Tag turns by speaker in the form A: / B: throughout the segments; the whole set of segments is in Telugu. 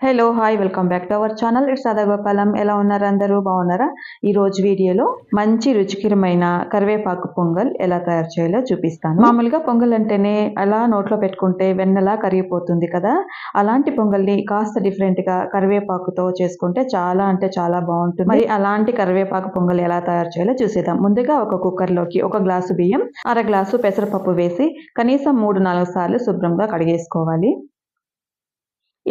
A: Hello hi welcome back to our channel it's అదగోపాలం ఎలా ఉన్నారు అందరూ బాగున్నారా ఈ రోజు వీడియోలో మంచి రుచికరమైన కరివేపాకు పొంగల్ ఎలా తయారు చేయాలో చూపిస్తాను. మామూలుగా పొంగల్ అంటేనే అలా నోట్లో పెట్టుకుంటే వెన్నెలా కరిగిపోతుంది కదా. అలాంటి పొంగల్ని కాస్త డిఫరెంట్గా కరివేపాకుతో చేసుకుంటే చాలా అంటే చాలా బాగుంటుంది. మరి అలాంటి కరివేపాకు పొంగల్ ఎలా తయారు చేయాలో చూసేద్దాం. ముందుగా ఒక కుక్కర్లోకి ఒక గ్లాసు బియ్యం అర గ్లాసు పెసరపప్పు వేసి కనీసం మూడు నాలుగు సార్లు శుభ్రంగా కడిగేసుకోవాలి.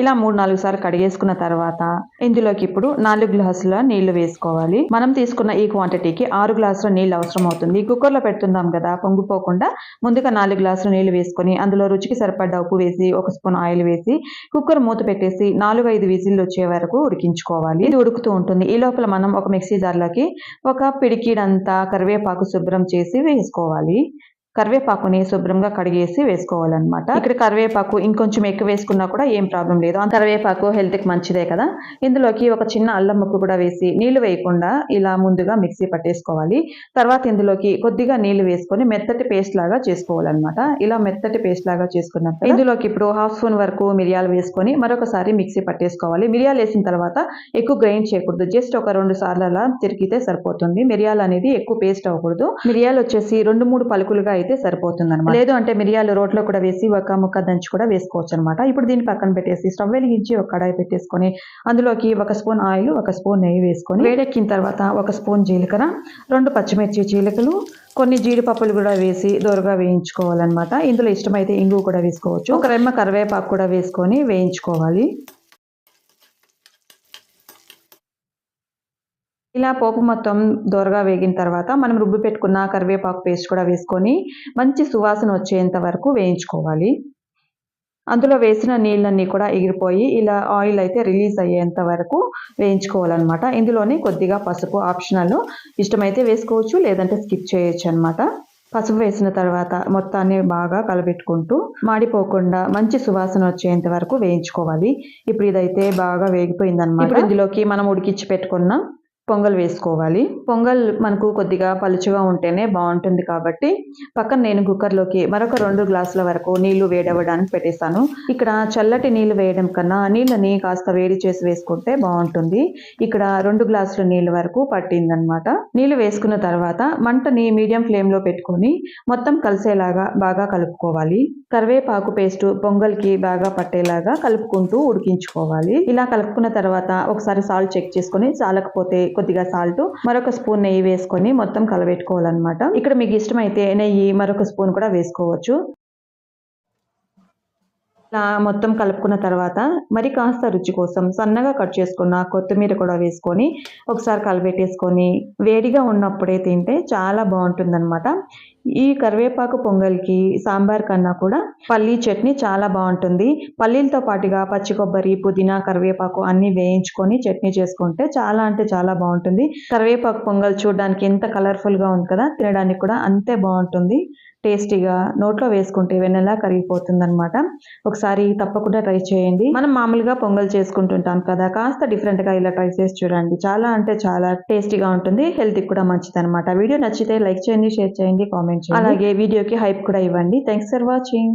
A: ఇలా మూడు నాలుగు సార్లు కడిగేసుకున్న తర్వాత ఇందులోకి ఇప్పుడు నాలుగు గ్లాసుల నీళ్ళు వేసుకోవాలి. మనం తీసుకున్న ఈ క్వాంటిటీకి ఆరు గ్లాసుల నీళ్ళు అవసరం అవుతుంది కుక్కర్లో పెడుతున్నాం కదా పొంగిపోకుండా ముందుగా నాలుగు గ్లాసుల నీళ్ళు వేసుకొని అందులో రుచికి సరిపడ్డ ఉప్పు వేసి ఒక స్పూన్ ఆయిల్ వేసి కుక్కర్ మూత పెట్టేసి నాలుగు ఐదు విజిల్లు వచ్చే వరకు ఉడికించుకోవాలి. ఇది ఉడుకుతూ ఉంటుంది. ఈ లోపల మనం ఒక మిక్సీ జార్లోకి ఒక పిడికిడంతా కరివేపాకు శుభ్రం చేసి వేసుకోవాలి. కరివేపాకుని శుభ్రంగా కడిగేసి వేసుకోవాలన్నమాట. ఇక్కడ కరివేపాకు ఇంకొంచెం ఎక్కువ వేసుకున్నా కూడా ఏం ప్రాబ్లం లేదు. కరివేపాకు హెల్త్కి మంచిదే కదా. ఇందులోకి ఒక చిన్న అల్లం ముక్కు కూడా వేసి నీళ్ళు వేయకుండా ఇలా ముందుగా మిక్సీ పట్టేసుకోవాలి. తర్వాత ఇందులోకి కొద్దిగా నీళ్ళు వేసుకొని మెత్తటి పేస్ట్ లాగా చేసుకోవాలన్నమాట. ఇలా మెత్తటి పేస్ట్ లాగా చేసుకున్నాక ఇందులోకి ఇప్పుడు హాఫ్ స్పూన్ వరకు మిరియాలు వేసుకొని మరొకసారి మిక్సీ పట్టేసుకోవాలి. మిరియాలు వేసిన తర్వాత ఎక్కువ గ్రైండ్ చేయకూడదు. జస్ట్ ఒక రెండు సార్లు అలా తిరిగితే సరిపోతుంది. మిరియాలు అనేది ఎక్కువ పేస్ట్ అవ్వకూడదు. మిరియాలు వచ్చేసి రెండు మూడు పలుకులుగా అయితే సరిపోతుంది అనమాట లేదు అంటే మిరియాలు రోట్లో కూడా వేసి ఒక ముక్క దంచి కూడా వేసుకోవచ్చు అనమాట ఇప్పుడు దీన్ని పక్కన పెట్టేసి స్టవ్ వెలిగించి ఒక కడాయి పెట్టేసుకొని అందులోకి ఒక స్పూన్ ఆయిల్ ఒక స్పూన్ నెయ్యి వేసుకొని వేడెక్కిన తర్వాత ఒక స్పూన్ జీలకర్ర రెండు పచ్చిమిర్చి చీలికలు కొన్ని జీడిపప్పులు కూడా వేసి దోరగా వేయించుకోవాలన్నమాట. ఇందులో ఇష్టమైతే ఇంగు కూడా వేసుకోవచ్చు. ఒక రెమ్మ కరివేపాకు కూడా వేసుకొని వేయించుకోవాలి. ఇలా పోపు మొత్తం దోరగా వేగిన తర్వాత మనం రుబ్బి పెట్టుకున్న కరివేపాకు పేస్ట్ కూడా వేసుకొని మంచి సువాసన వచ్చేంత వరకు వేయించుకోవాలి. అందులో వేసిన నీళ్ళన్నీ కూడా ఎగిరిపోయి ఇలా ఆయిల్ అయితే రిలీజ్ అయ్యేంత వరకు వేయించుకోవాలన్నమాట. ఇందులోనే కొద్దిగా పసుపు ఆప్షనల్ ఇష్టమైతే వేసుకోవచ్చు లేదంటే స్కిప్ చేయొచ్చు అనమాట పసుపు వేసిన తర్వాత మొత్తాన్ని బాగా కలబెట్టుకుంటూ మాడిపోకుండా మంచి సువాసన వచ్చేంత వరకు వేయించుకోవాలి. ఇప్పుడు ఇదైతే బాగా వేగిపోయింది అనమాట ఇందులోకి మనం ఉడికించి పెట్టుకున్న పొంగల్ వేసుకోవాలి. పొంగల్ మనకు కొద్దిగా పలుచుగా ఉంటేనే బాగుంటుంది కాబట్టి పక్కన నేను కుక్కర్లోకి మరొక రెండు గ్లాసుల వరకు నీళ్ళు వేడవడానికి పెట్టేస్తాను. ఇక్కడ చల్లటి నీళ్ళు వేయడం కన్నా నీళ్ళని కాస్త వేడి చేసి వేసుకుంటే బాగుంటుంది. ఇక్కడ రెండు గ్లాసుల నీళ్ళ వరకు పట్టిందనమాట. నీళ్ళు వేసుకున్న తర్వాత మంటని మీడియం ఫ్లేమ్లో పెట్టుకొని మొత్తం కలిసేలాగా బాగా కలుపుకోవాలి. కరివేపాకు పేస్ట్ పొంగల్కి బాగా పట్టేలాగా కలుపుకుంటూ ఉడికించుకోవాలి. ఇలా కలుపుకున్న తర్వాత ఒకసారి సాల్ట్ చెక్ చేసుకొని చాలకపోతే కొద్దిగా సాల్ట్ మరొక స్పూన్ నెయ్యి వేసుకొని మొత్తం కలబెట్టుకోవాలన్నమాట. ఇక్కడ మీకు ఇష్టమైతే నెయ్యి మరొక స్పూన్ కూడా వేసుకోవచ్చు. ఇలా మొత్తం కలుపుకున్న తర్వాత మరి కాస్త రుచి కోసం సన్నగా కట్ చేసుకున్న కొత్తిమీర కూడా వేసుకొని ఒకసారి కలబెట్టేసుకొని వేడిగా ఉన్నప్పుడే తింటే చాలా బాగుంటుందన్నమాట. ఈ కరివేపాకు పొంగల్కి సాంబార్ కన్నా కూడా పల్లీ చట్నీ చాలా బాగుంటుంది. పల్లీలతో పాటుగా పచ్చి కొబ్బరి పుదీనా కరివేపాకు అన్ని వేయించుకొని చట్నీ చేసుకుంటే చాలా అంటే చాలా బాగుంటుంది. కరివేపాకు పొంగల్ చూడడానికి ఎంత కలర్ఫుల్గా ఉంది కదా తినడానికి కూడా అంతే బాగుంటుంది. టేస్టీగా నోట్లో వేసుకుంటే వెన్నెలా కరిగిపోతుంది అనమాట ఒకసారి తప్పకుండా ట్రై చేయండి. మనం మామూలుగా పొంగల్ చేసుకుంటుంటాం కదా కాస్త డిఫరెంట్గా ఇలా ట్రై చేసి చూడండి. చాలా అంటే చాలా టేస్టీగా ఉంటుంది హెల్త్కి కూడా మంచిది అనమాట వీడియో నచ్చితే లైక్ చేయండి షేర్ చేయండి కామెంట్ చేయండి. అలాగే వీడియోకి హైప్ కూడా ఇవ్వండి. Thanks for watching